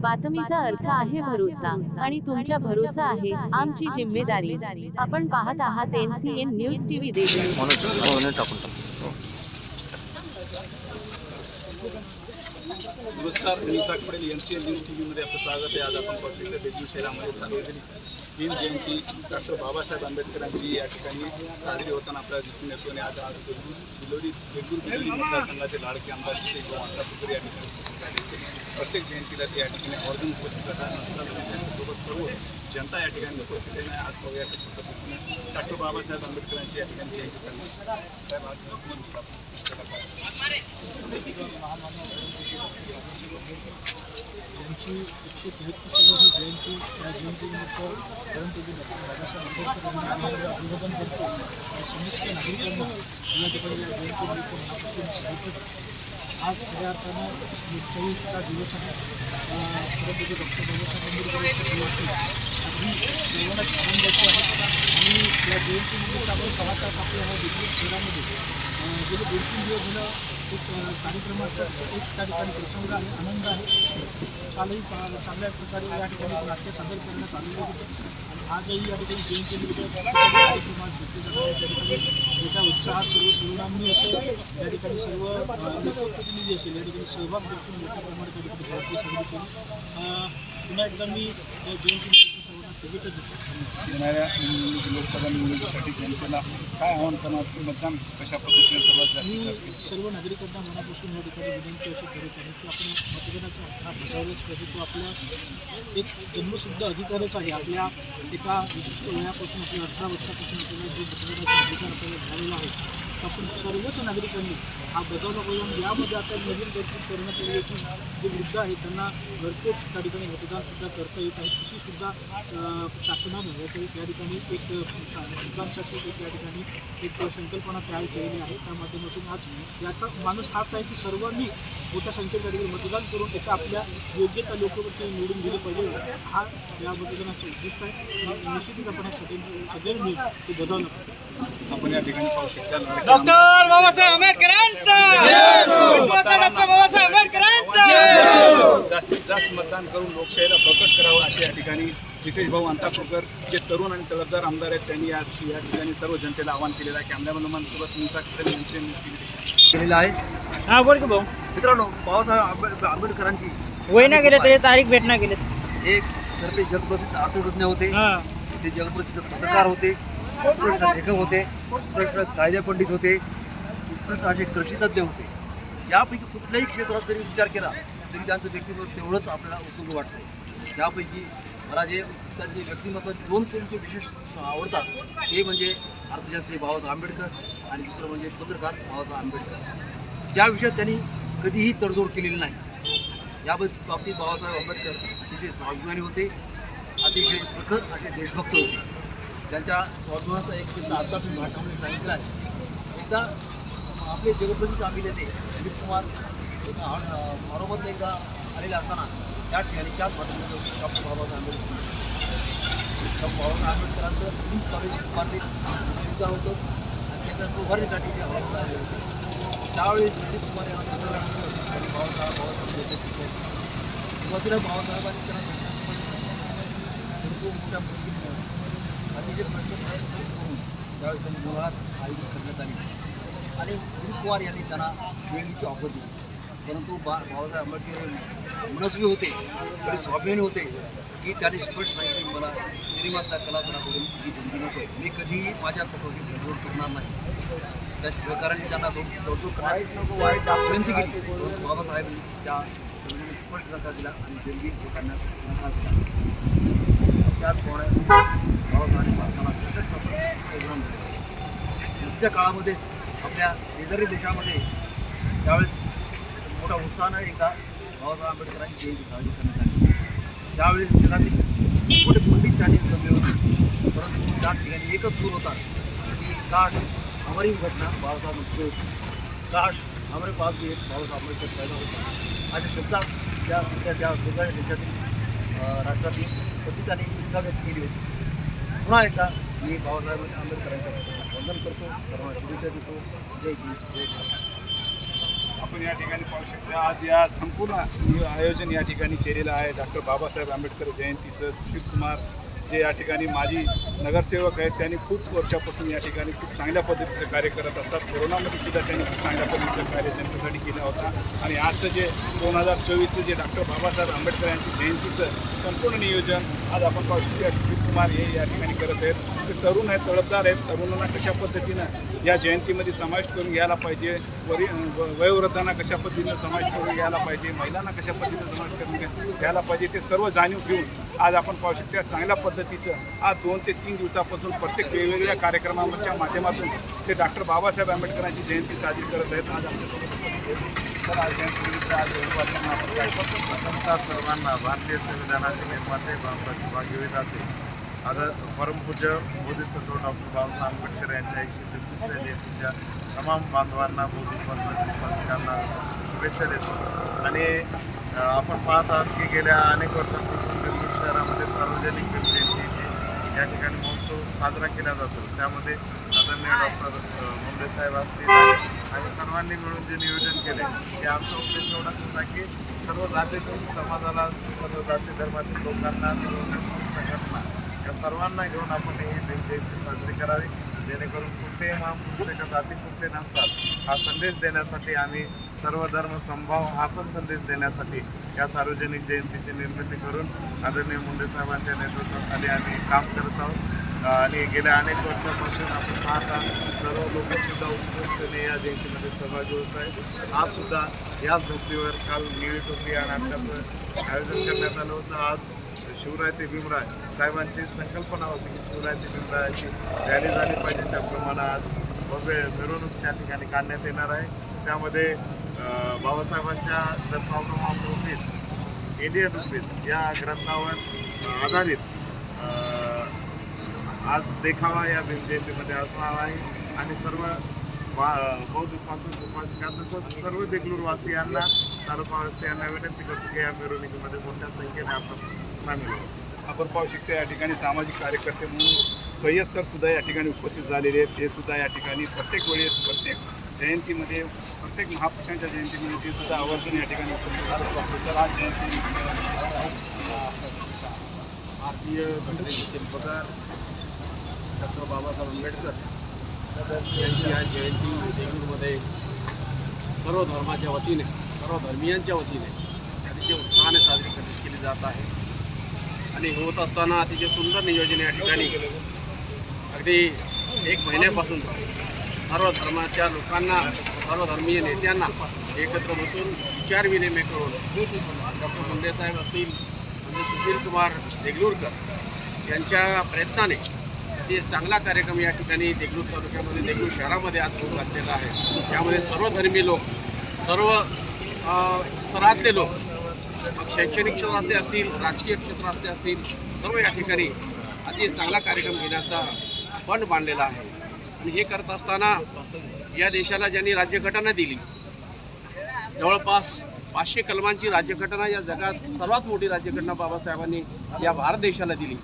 बातमीचा अर्थ आहे भरोसा आणि तुमच्या भरोसा आहे आमची जिम्मेदारी. आपण पाहत आहात एनसीएन न्यूज टीव्ही देशमुख म्हणून म्हणून टाकून टाक नमस्कार मी Isak Patel N C N news T व्हीमध्ये आपलं स्वागत आहे. आज आपण शहरामध्ये सार्वजनिक जयंती डॉक्टर बाबासाहेब आंबेडकरांची या ठिकाणी साजरी होताना आपल्याला दिसून येतो आणि आज आज देगलूर बिलोली देगलूर बिलोली मतदारसंघाचे लाडके आमदार तिथे गोवांता या ठिकाणी प्रत्येक जयंतीला ते या ठिकाणी ऑर्गन उपस्थित राहतात त्यांच्यासोबत सर्व जनता या ठिकाणी उपस्थित आहे. आज पाहूया कशा पद्धतीने डॉक्टर बाबासाहेब आंबेडकरांची या ठिकाणी जयंती साजरी त्या यांची एकशे ही जयंती या जयंतीनिमित्त परंतु जे अभिवादन करतो आणि समस्त नागरिकांना या ठिकाणी या जयंतीनिमित्त शुभेच्छा आज खऱ्या अर्थानं लोकशाहीचा दिवस आहे अं, परंतु डॉक्टर बाबासाहेब आंबेडकर अगदी सर्वांनाच आनंदाची आहे आणि या जयंतीनिमित्त आपण पाहतात आपल्या ह्या देखील शहरामध्ये गेले दोन तीन दिवस झालं एक कार्यक्रमाचा एक त्या ठिकाणी प्रसंग आहे आनंद आहे. कालही चांगल्या प्रकारे या ठिकाणी नाट्य सादर करण्यात आलेलं होतं. आजही या ठिकाणी जयंतीनिमित्त कार्यक्रम आज घेतले जाणार त्या ठिकाणी मोठ्या उत्साहात सर्व तरुणांनी असेल या ठिकाणी सर्व लोकप्रतिनिधी असेल या ठिकाणी सहभाग दर्शवून मोठ्या प्रमाणात ठिकाणी पुन्हा एकदा मी जयंती येणाऱ्या लोकसभा निवडणुकीसाठी जनतेला काय आव्हान करणार? की मतदान कशा पद्धतीने सर्वात जास्त सर्व नागरिकांना मनापासून या ठिकाणी विनंती अशी करत आहे की आपण मतदानाचा हक्क बजावलाच पाहिजे तो आपल्या एक जन्मसिद्ध अधिकारच आहे. आपल्या एका विशिष्ट वयापासून आपल्या अठरा वर्षापासून आपल्याला जो मतदानाचा अधिकार आपल्याला मिळालेला आहे आपण सर्वच नागरिकांनी हा बजावला पाहिजे यामध्ये आता नवीन तरतूद करण्यात आली की जे वृद्ध आहेत त्यांना घरपोच त्या ठिकाणी मतदानसुद्धा करता येत आहे. तशीसुद्धा शासनानं त्या ठिकाणी एक अं, शा- एक ठिकाणी एक संकल्पना तयार केलेली आहे. त्या माध्यमातून आज याचा माणूस हाच आहे की सर्वांनी मोठ्या संख्येत त्या ठिकाणी मतदान करून त्याचा आपल्या योग्य त्या लोकप्रती निवडून दिलं पाहिजे. हा या मतदानाचं उद्दिष्ट आहे. निश्चितच आपण हे सगळे सगळ्यांनी ते बजावलं पाहिजे. आपण या ठिकाणी पाहू शकता. डॉक्टर बाबासाहेब आंबेडकरांचा! विश्वरत्न डॉक्टर बाबासाहेब आंबेडकरांचा! जास्तीत जास्त मतदान करून लोकशाहीला बळकट करावं असे या ठिकाणी जितेश भाऊ अंतापूरकर जे तरुण आणि तळपदार आमदार आहेत त्यांनी या या ठिकाणी सर्व जनतेला आवाहन केलेलं आहे. कॅमेरामॅन सोबत निसा पटेल यांचे केलेलं आहे. हा बोल की भाऊ. मित्रांनो बाबासाहेब आंबेड आंबेडकरांची वय ना गेले तरी तारीख भेट ना गेले. एक तर ते जगप्रसिद्ध अर्थतज्ञ होते. हा. ते जगप्रसिद्ध पत्रकार होते उत्कृष्ट लेखक होते उत्कृष्ट कायदे पंडित होते उत्कृष्ट असे कृषीतज्ञ होते. यापैकी कुठल्याही क्षेत्रात जरी विचार केला तरी त्यांचं व्यक्तिमत्व तेवढंच आपल्याला उत्तुंग वाटतं. यापैकी मला जे त्यांचे व्यक्तिमत्व दोन त्यांचे विशेष आवडतात ते म्हणजे अर्थशास्त्री बाबासाहेब आंबेडकर आणि दुसरं म्हणजे पत्रकार बाबासाहेब आंबेडकर. ज्या विषयात त्यांनी कधीही तडजोड केलेली नाही या बाबतीत बाबासाहेब आंबेडकर अतिशय स्वाभिमानी होते. अतिशय प्रखर असे देशभक्त होते. त्यांच्या स्वाभिमानाचा एक किस्सा आता तुम्ही भाषणामध्ये सांगितला आहे एकदा आपले जगप्रसिद्ध अभिनेते दिलीप कुमार मरोबत एकदा आलेले असताना त्या ठिकाणी त्याच हॉटेलमध्ये डॉक्टर बाबासाहेब आंबेडकर. डॉक्टर बाबासाहेब आंबेडकरांचं तीन कॉलेज उभारले सुविधा होतं. आणि त्याच्या उभारणीसाठी ते हॉटेलला आले होते. त्यावेळेस दिलीप कुमार यांना सांगितल्यानंतर त्यांनी बाबासाहेब बाबासाहेब सुरुवातीला बाबासाहेबांनी त्यांना भरपूर आणि जे प्रश्न करून त्यावेळेस त्यांनी मुळात आयोजित करण्यात आली. आणि दिलीप यांनी त्यांना देणगीची ऑफर दिली. परंतु बा बाबासाहेब आंबेडकर मनस्वी होते आणि स्वाभिमानी होते की त्यांनी स्पष्ट सांगितले मला श्रीमंता कलाकाराकडून ही देणगी नको आहे. मी कधीही माझ्या पक्षाची तडजोड करणार नाही. त्याच्या सहकार्याने त्यांना तो तडजोड विनंती केली. परंतु बाबासाहेबांनी त्या स्पष्ट नकार दिला आणि देणगी करण्यास नकार दिला. त्याचप्रमाणे बाबासाहेबांनी भारताला सशक्ताचं संविधान दिलं. आजच्या काळामध्येच आपल्या शेजारी देशामध्ये त्यावेळेस मोठ्या उत्साहानं एकदा बाबासाहेब आंबेडकरांची जयंती साजरी करण्यात आली. त्यावेळेस जगातील मोठे पंडित त्या ठिकाणी जमले होते. परंतु त्या ठिकाणी एकच सूर होता की काश हमारी घटना बाबासाहेब आंबेडकर होती. काश हमारे पास भी एक बाबासाहेब आंबेडकर पैदा होता. अशा शब्दात त्या त्या वेगवेगळ्या देशातील राष्ट्रातील पंडितांनी इच्छा व्यक्त केली होती. पुन्हा एकदा मी बाबासाहेब आंबेडकरांच्या वंदन करतो. सर्वांना शुभेच्छा देतो. जय भीम जय भारत. आपण या ठिकाणी पाहू शकता आज या संपूर्ण आयोजन या ठिकाणी केलेलं आहे. डॉक्टर बाबासाहेब आंबेडकर जयंतीचं सुशील कुमार जे या ठिकाणी माजी नगरसेवक आहेत त्यांनी खूप वर्षापासून या ठिकाणी खूप चांगल्या पद्धतीचं कार्य करत असतात. कोरोनामध्ये सुद्धा त्यांनी खूप चांगल्या पद्धतीचं कार्य जनतेसाठी केलं होता. आणि आजचं जे दोन हजार चोवीसचं जे डॉक्टर बाबासाहेब आंबेडकर यांची जयंतीचं संपूर्ण नियोजन आज आपण पाहू शकतो. कुमार हे या ठिकाणी करत आहेत. ते तरुण आहेत तळपदार आहेत. तरुणांना कशा पद्धतीनं या जयंतीमध्ये समाविष्ट करून घ्यायला पाहिजे? वरी व- वयोवृद्धांना कशा पद्धतीनं समाविष्ट करून घ्यायला पाहिजे? महिलांना कशा पद्धतीनं समाविष्ट करून घ्यायला पाहिजे? ते सर्व जाणीव घेऊन आज आपण पाहू शकतो चांगल्या पद्धतीचं आज दोन ते तीन दिवसापासून प्रत्येक वेगवेगळ्या कार्यक्रमांच्या माध्यमातून ते डॉक्टर बाबासाहेब आंबेडकरांची जयंती साजरी करत आहेत. आज आमच्यासोबत तर आज सर्वांना भारतीय संविधानाचे निर्माते प्रतिभागी विधाते आता परमपूज्य बोधिसत्व डॉक्टर बाबासाहेब आंबेडकर यांच्या एकशे तेहतीसव्या जयंतीच्या तमाम बांधवांना बौद्धिक उपासकांना शुभेच्छा देतो. आणि आपण पाहत आहात की गेल्या अनेक वर्षांपासून बेंगळूर शहरामध्ये सार्वजनिक भीम या ठिकाणी महोत्सव साजरा केला जातो. त्यामध्ये आदरणीय डॉक्टर मुंडे साहेब असतील आणि सर्वांनी मिळून जे नियोजन केले ते आमचा उद्देश एवढाच होता की सर्व जातीतून समाजाला सर्व जाती धर्मातील लोकांना सर्व संघटना या सर्वांना घेऊन आपण ही भीम जयंती साजरी करावी. जेणेकरून कुठे हा प्रत्येक जाती कुठे नसतात हा संदेश देण्यासाठी आम्ही सर्व धर्म संभाव हा पण संदेश देण्यासाठी या सार्वजनिक जयंतीची निर्मिती करून आदरणीय मुंडे साहेबांच्या नेतृत्वाखाली आम्ही काम करत आहोत. आणि गेल्या अनेक वर्षापासून आपण पाहता सर्व लोकसुद्धा सुद्धा या जयंतीमध्ये सहभागी होत आहेत. आजसुद्धा याच धर्तीवर काल निळी टोपी या नाटकाचं आयोजन करण्यात आलं होतं. आज शिवराय ते भीमराय साहेबांची संकल्पना होती की शिवराय ते भीमरायाची रॅली झाली पाहिजे. त्याप्रमाणे आज भव्य मिरवणूक त्या ठिकाणी काढण्यात येणार आहे. त्यामध्ये बाबासाहेबांच्या the problem of rupees Indian rupees या ग्रंथावर आधारित आज देखावा या भीम जयंतीमध्ये असणार आहे. आणि सर्व वा बौद्ध उपासक उपासिका तसंच सर्व देगलूरवासियांना तालुकावासियांना विनंती करतो की या मिरवणुकीमध्ये मोठ्या संख्येने आपण सामील आपण पाहू शकतो या ठिकाणी सामाजिक कार्यकर्ते म्हणून सय्यद सर सुद्धा या ठिकाणी उपस्थित झालेले आहेत. ते सुद्धा या ठिकाणी प्रत्येक वेळेस प्रत्येक जयंतीमध्ये प्रत्येक महापुरुषांच्या जयंतीमध्ये ते सुद्धा आवर्जून या ठिकाणी उपस्थित राहतात तर आज जयंती भारतीय घटनेचे शिल्पकार डॉक्टर बाबासाहेब आंबेडकर यांची आज जयंती देगलूरमध्ये सर्व धर्माच्या वतीने सर्व धर्मियांच्या वतीने अतिशय उत्साहाने साजरी केली जात आहे. आणि होत असताना अतिशय सुंदर नियोजन या ठिकाणी. अगदी एक महिन्यापासून सर्व धर्माच्या लोकांना सर्व धर्मीय नेत्यांना एकत्र बसून विचारविनिमय करून डॉक्टर मुंडेसाहेब असतील म्हणजे सुशील कुमार देगलूरकर यांच्या प्रयत्नाने ते चांगला कार्यक्रम या ठिकाणी देगलूर तालुक्यामध्ये देगलूर शहरामध्ये आज होऊ घातलेला आहे. त्यामध्ये सर्वधर्मी लोक सर्व स्तरातले लोक मग शैक्षणिक क्षेत्रातले असतील राजकीय क्षेत्रातले असतील सर्व या ठिकाणी अतिशय चांगला कार्यक्रम घेण्याचा फंड बांधलेला आहे. आणि हे करत असताना या देशाला ज्यांनी राज्यघटना दिली जवळपास पाचशे कलमांची राज्यघटना या जगात सर्वात मोठी राज्यघटना बाबासाहेबांनी या भारत देशाला दिली.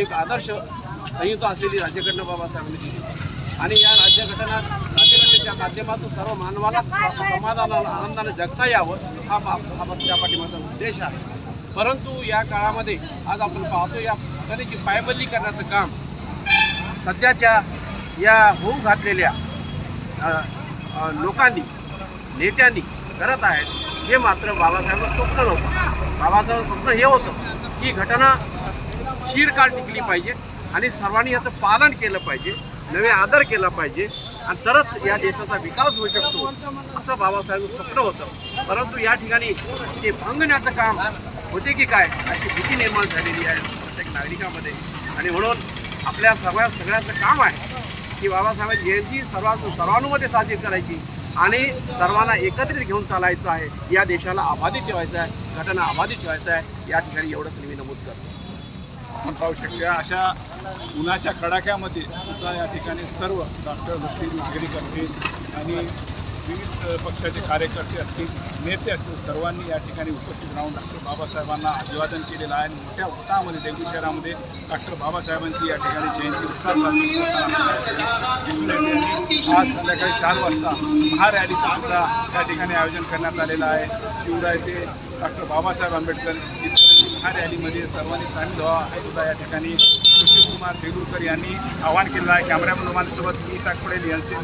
एक आदर्श संयुक्त असलेली राज्यघटना बाबासाहेबांनी दिली. आणि या राज्यघटना त्या माध्यमातून सर्व मानवाला समाधानाला आनंदाने जगता यावं हा बा- त्या पाठीमागचा उद्देश आहे. परंतु या काळामध्ये आज आपण पाहतो या कलेची पायबल्ली करण्याचं काम सध्याच्या या होऊ घातलेल्या लोकांनी नेत्यांनी करत आहेत हे मात्र बाबासाहेबांचं स्वप्न नव्हतं. बाबासाहेबांचं स्वप्न हे होतं की घटना शिरकाळ टिकली पाहिजे आणि सर्वांनी याचं पालन केलं पाहिजे नवे आदर केला पाहिजे आणि तरच या देशाचा विकास होऊ शकतो असं बाबासाहेबांचं स्वप्न होतं. परंतु या ठिकाणी ते भांगण्याचं काम होते की काय अशी भीती निर्माण झालेली आहे प्रत्येक नागरिकामध्ये. आणि म्हणून आपल्या सगळ्या सगळ्याचं काम आहे की बाबासाहेबांची जयंती सर्वां सर्वानुमध्ये साजरी करायची आणि सर्वांना एकत्रित घेऊन चालायचं आहे. या देशाला आबाधित ठेवायचं आहे घटना आबाधित ठेवायचं आहे. या ठिकाणी एवढंच मी नमूद करतो. आपण पाहू शकता अशा उन्हाच्या कडाक्यामध्ये सुद्धा या ठिकाणी सर्व डॉक्टर्स असतील नागरिक असतील आणि विविध पक्षाचे कार्यकर्ते असतील नेते असतील सर्वांनी या ठिकाणी उपस्थित राहून डॉक्टर बाबासाहेबांना अभिवादन केलेलं आहे आणि मोठ्या उत्साहामध्ये देवगी शहरामध्ये डॉक्टर बाबासाहेबांची या ठिकाणी जयंती उत्साह साजरी आज संध्याकाळी चार वाजता महारॅलीचं सुद्धा या ठिकाणी आयोजन करण्यात आलेलं आहे. शिवराय ते डॉक्टर बाबासाहेब आंबेडकर ह्या महारॅलीमध्ये सर्वांनी सामील असं सुद्धा या ठिकाणी सुशीलकुमार देगुरकर यांनी आवाहन केलं आहे. कॅमेरामॅन माझ्यासोबत मी साखपडेल यांचे